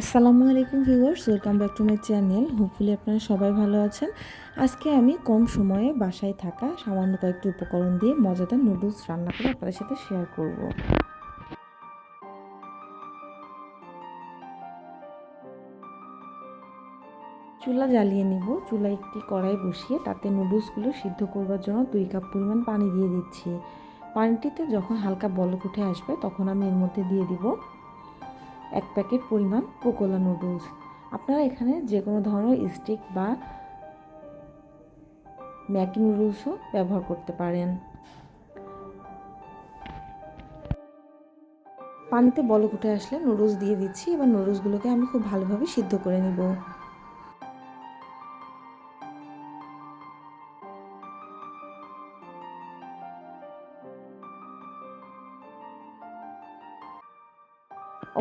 আসসালামু আলাইকুম viewers, welcome back to my channel. Hopefully আপনারা সবাই ভালো আছেন। আজকে আমি কম সময়ে বাসায় থাকা সামান্য কয়েকটি উপকরণ দিয়ে মজাদার নুডলস রান্না করে আপনাদের সাথে শেয়ার করব। চুলা জ্বালিয়ে নিব। চুলা একটি কড়াই বসিয়ে তাতে নুডলসগুলো সিদ্ধ করবার জন্য দুই কাপ পরিমাণ পানি দিয়ে দিচ্ছি। পানিটিতে যখন হালকা বলক উঠে আসবে, তখন আমি এর মধ্যে দিয়ে দিব এক প্যাকেট পরিমাণ কোকোলা নুডলস। আপনারা এখানে যে কোনো ধরনের স্টিক বা ম্যাগি নুডলসও ব্যবহার করতে পারেন। পানিতে বলক উঠে আসলে নুডলস দিয়ে দিচ্ছি। এবার নুডলসগুলোকে আমি খুব ভালোভাবে সিদ্ধ করে নিব।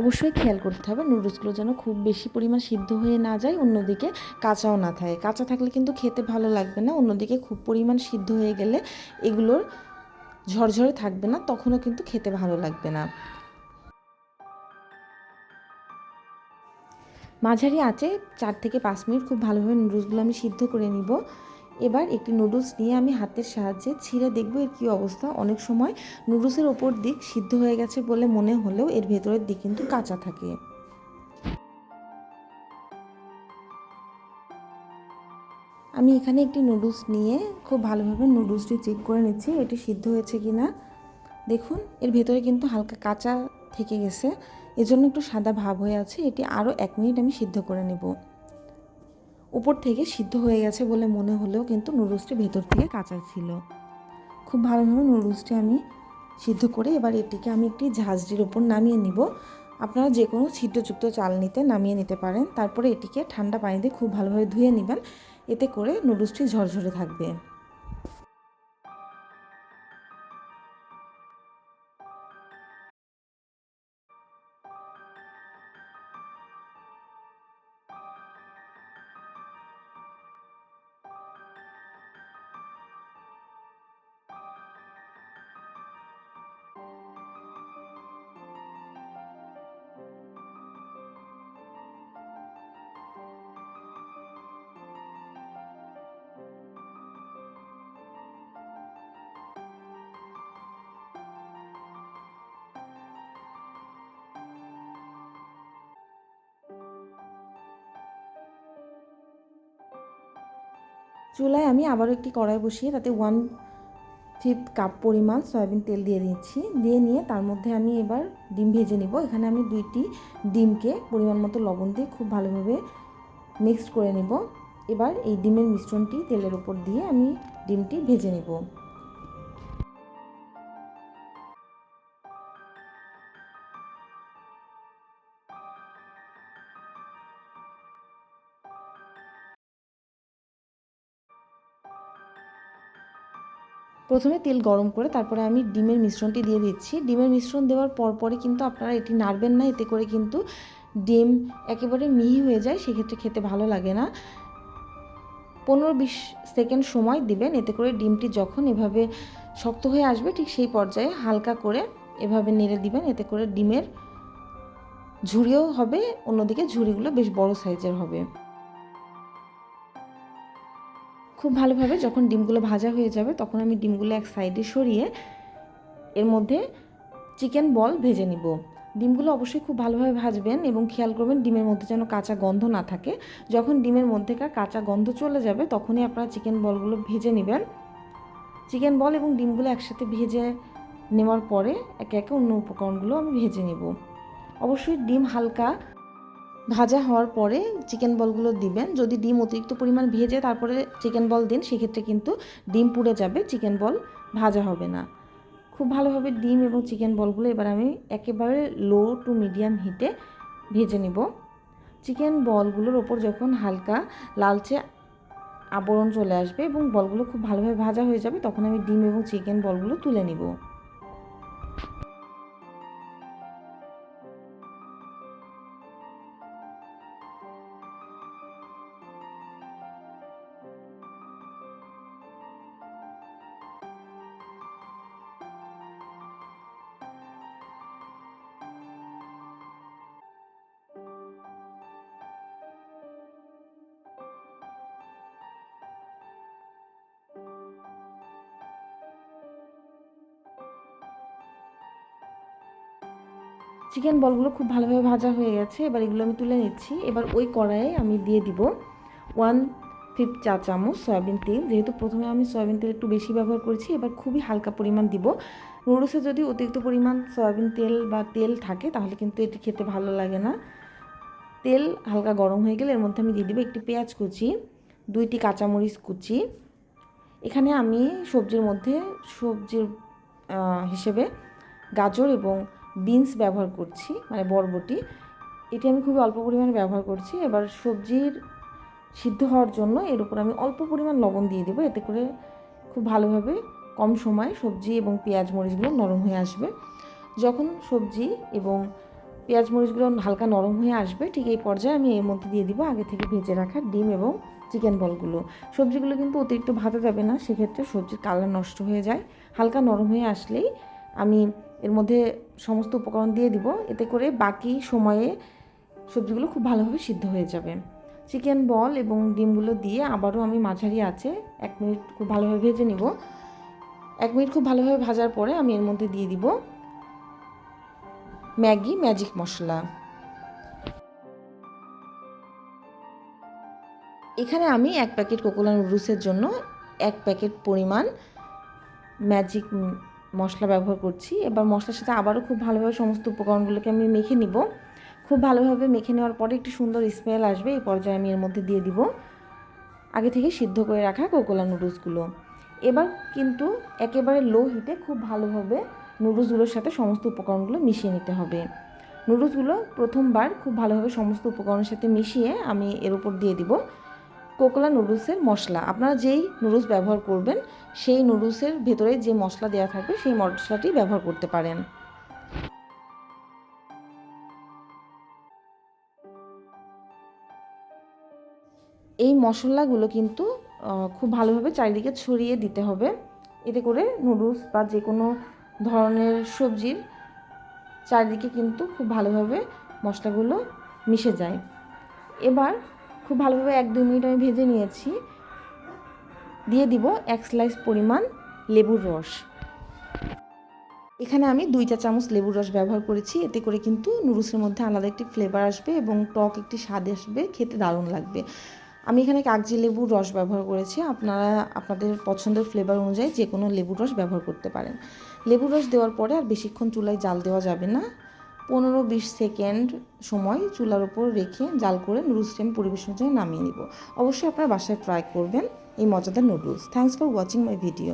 অবশ্যই খেয়াল করতে হবে। নুডলসগুলো যেন খুব বেশি পরিমাণ সিদ্ধ হয়ে না যায়, অন্যদিকে কাঁচাও না থাকে। কাঁচা থাকলে কিন্তু খেতে ভালো লাগবে না, অন্যদিকে খুব পরিমাণ সিদ্ধ হয়ে গেলে এগুলোর ঝরঝরে থাকবে না, তখনও কিন্তু খেতে ভালো লাগবে না। মাঝারি আঁচে চার থেকে পাঁচ মিনিট খুব ভালোভাবে নুডলসগুলো আমি সিদ্ধ করে নিব। এবার একটি নুডলস নিয়ে আমি হাতের সাহায্যে ছিঁড়ে দেখব এর কী অবস্থা। অনেক সময় নুডলসের ওপর দিক সিদ্ধ হয়ে গেছে বলে মনে হলেও এর ভেতরের দিক কিন্তু কাঁচা থাকে। আমি এখানে একটি নুডলস নিয়ে খুব ভালোভাবে নুডলসটি চেক করে নিচ্ছি, এটি সিদ্ধ হয়েছে কি না দেখুন, এর ভেতরে কিন্তু হালকা কাঁচা থেকে গেছে। এজন্য একটু সাদা ভাব হয়ে আছে, এটি আরও এক মিনিট আমি সিদ্ধ করে নেব। উপর থেকে সিদ্ধ হয়ে গেছে বলে মনে হলেও কিন্তু নুডলসটি ভেতর থেকে কাঁচা ছিল। খুব ভালোভাবে নুডলসটি আমি সিদ্ধ করে এবার এটিকে আমি একটি ঝাঁঝরির ওপর নামিয়ে নিব। আপনারা যে কোনো ছিদ্রযুক্ত চাল নিতে নামিয়ে নিতে পারেন। তারপরে এটিকে ঠান্ডা পানিতে খুব ভালোভাবে ধুয়ে নেবেন। এতে করে নুডলসটি ঝরঝরে থাকবে। চুলায় আমি আবারও একটি কড়াই বসিয়ে তাতে ওয়ান ফিফথ কাপ পরিমাণ সয়াবিন তেল দিয়ে দিচ্ছি। দিয়ে নিয়ে তার মধ্যে আমি এবার ডিম ভেজে নিব। এখানে আমি দুইটি ডিমকে পরিমাণ মতো লবণ দিয়ে খুব ভালোভাবে মিক্সড করে নেব। এবার এই ডিমের মিশ্রণটি তেলের উপর দিয়ে আমি ডিমটি ভেজে নেব। প্রথমে তেল গরম করে তারপরে আমি ডিমের মিশ্রণটি দিয়ে দিচ্ছি। ডিমের মিশ্রণ দেওয়ার পরপরই কিন্তু আপনারা এটি নাড়বেন না, এতে করে কিন্তু ডিম একেবারে মিহি হয়ে যায়, সেক্ষেত্রে খেতে ভালো লাগে না। পনেরো বিশ সেকেন্ড সময় দিবেন, এতে করে ডিমটি যখন এভাবে শক্ত হয়ে আসবে ঠিক সেই পর্যায়ে হালকা করে এভাবে নেড়ে দিবেন, এতে করে ডিমের ঝুড়িও হবে, অন্যদিকে ঝুড়িগুলো বেশ বড় সাইজের হবে। খুব ভালোভাবে যখন ডিমগুলো ভাজা হয়ে যাবে, তখন আমি ডিমগুলো এক সাইডে সরিয়ে এর মধ্যে চিকেন বল ভেজে নিব। ডিমগুলো অবশ্যই খুব ভালোভাবে ভাজবেন এবং খেয়াল করবেন ডিমের মধ্যে যেন কাঁচা গন্ধ না থাকে। যখন ডিমের মধ্যেকার কাঁচা গন্ধ চলে যাবে, তখনই আপনারা চিকেন বলগুলো ভেজে নেবেন। চিকেন বল এবং ডিমগুলো একসাথে ভেজে নেওয়ার পরে একে একে অন্য উপকরণগুলো আমি ভেজে নেব। অবশ্যই ডিম হালকা ভাজা হওয়ার পরে চিকেন বলগুলো দিবেন। যদি ডিম অতিরিক্ত পরিমাণ ভেজে তারপরে চিকেন বল দিন, সেক্ষেত্রে কিন্তু ডিম পুড়ে যাবে চিকেন বল ভাজা হবে না। খুব ভালোভাবে ডিম এবং চিকেন বলগুলো এবার আমি একেবারে লো টু মিডিয়াম হিটে ভেজে নেব। চিকেন বলগুলোর ওপর যখন হালকা লালচে আবরণ চলে আসবে এবং বলগুলো খুব ভালোভাবে ভাজা হয়ে যাবে, তখন আমি ডিম এবং চিকেন বলগুলো তুলে নিব। চিকেন বলগুলো খুব ভালোভাবে ভাজা হয়ে গেছে, এবার এগুলো আমি তুলে নিচ্ছি। এবার ওই কড়াইয়ে আমি দিয়ে দিব ওয়ান ফিফথ চা চামচ সয়াবিন তেল। যেহেতু প্রথমে আমি সয়াবিন তেল একটু বেশি ব্যবহার করেছি, এবার খুবই হালকা পরিমাণ দিব। নুডলসে যদি অতিরিক্ত পরিমাণ সয়াবিন তেল বা তেল থাকে, তাহলে কিন্তু এটি খেতে ভালো লাগে না। তেল হালকা গরম হয়ে গেলে এর মধ্যে আমি দিয়ে দিব একটি পেঁয়াজ কুচি, দুইটি কাঁচামরিচ কুচি। এখানে আমি সবজির মধ্যে সবজির হিসেবে গাজর এবং বিনস ব্যবহার করছি মানে বরবটি। এটি আমি খুবই অল্প পরিমাণে ব্যবহার করছি। এবার সবজির সিদ্ধ হওয়ার জন্য এর উপর আমি অল্প পরিমাণ লবণ দিয়ে দেবো। এতে করে খুব ভালোভাবে কম সময়ে সবজি এবং পেঁয়াজ মরিচগুলো নরম হয়ে আসবে। যখন সবজি এবং পেঁয়াজ মরিচগুলো হালকা নরম হয়ে আসবে, ঠিক এই পর্যায়ে আমি এর মধ্যে দিয়ে দিব আগে থেকে ভেজে রাখা ডিম এবং চিকেন বলগুলো। সবজিগুলো কিন্তু অতিরিক্ত ভাজা যাবে না, সেক্ষেত্রে সবজির কালার নষ্ট হয়ে যায়। হালকা নরম হয়ে আসলেই আমি এর মধ্যে সমস্ত উপকরণ দিয়ে দিব। এতে করে বাকি সময়ে সবজিগুলো খুব ভালোভাবে সিদ্ধ হয়ে যাবে। চিকেন বল এবং ডিমগুলো দিয়ে আবারও আমি মাঝারি আছে এক মিনিট খুব ভালোভাবে ভেজে নিব। এক মিনিট খুব ভালোভাবে ভাজার পরে আমি এর মধ্যে দিয়ে দিব ম্যাগি ম্যাজিক মশলা। এখানে আমি এক প্যাকেট কোকোলা নুডলসের জন্য এক প্যাকেট পরিমাণ ম্যাজিক মশলা ব্যবহার করছি। এবার মশলার সাথে আবারও খুব ভালোভাবে সমস্ত উপকরণগুলোকে আমি মেখে নিব। খুব ভালোভাবে মেখে নেওয়ার পরে একটি সুন্দর স্মেল আসবে। এই পর্যায়ে আমি এর মধ্যে দিয়ে দিব আগে থেকে সিদ্ধ করে রাখা কোকোলা নুডলসগুলো এবার কিন্তু একেবারে লো হিটে খুব ভালোভাবে নুডলসগুলোর সাথে সমস্ত উপকরণগুলো মিশিয়ে নিতে হবে। নুডলসগুলো প্রথমবার খুব ভালোভাবে সমস্ত উপকরণের সাথে মিশিয়ে আমি এর উপর দিয়ে দিব। কোকোলা নুডলসের মশলা। আপনারা যেই নুডলস ব্যবহার করবেন, সেই নুডলসের ভেতরে যে মশলা দেওয়া থাকবে, সেই মশলাটি ব্যবহার করতে পারেন। এই মশলাগুলো কিন্তু খুব ভালোভাবে চারিদিকে ছড়িয়ে দিতে হবে। এতে করে নুডলস বা যে কোনো ধরনের সবজির চারিদিকে কিন্তু খুব ভালোভাবে মশলাগুলো মিশে যায়। এবার খুব ভালোভাবে এক দুই মিনিট আমি ভেজে নিয়েছি। দিয়ে দিব এক স্লাইস পরিমাণ লেবুর রস। এখানে আমি দুই চা চামচ লেবুর রস ব্যবহার করেছি। এতে করে কিন্তু নুডলসের মধ্যে আলাদা একটি ফ্লেভার আসবে এবং টক একটি স্বাদ আসবে, খেতে দারুণ লাগবে। আমি এখানে কাগজি লেবুর রস ব্যবহার করেছি। আপনারা, আপনাদের পছন্দের ফ্লেভার অনুযায়ী যে কোনো লেবুর রস ব্যবহার করতে পারেন। লেবুর রস দেওয়ার পরে আর বেশিক্ষণ চুলায় জাল দেওয়া যাবে না। পনেরো বিশ সেকেন্ড সময় চুলার উপর রেখে জাল করে নুডলস আমি পরিবেশনের জন্য নামিয়ে নিব। অবশ্যই আপনারা বাসায় ট্রাই করবেন এই মজাদার noodles thanks for watching my video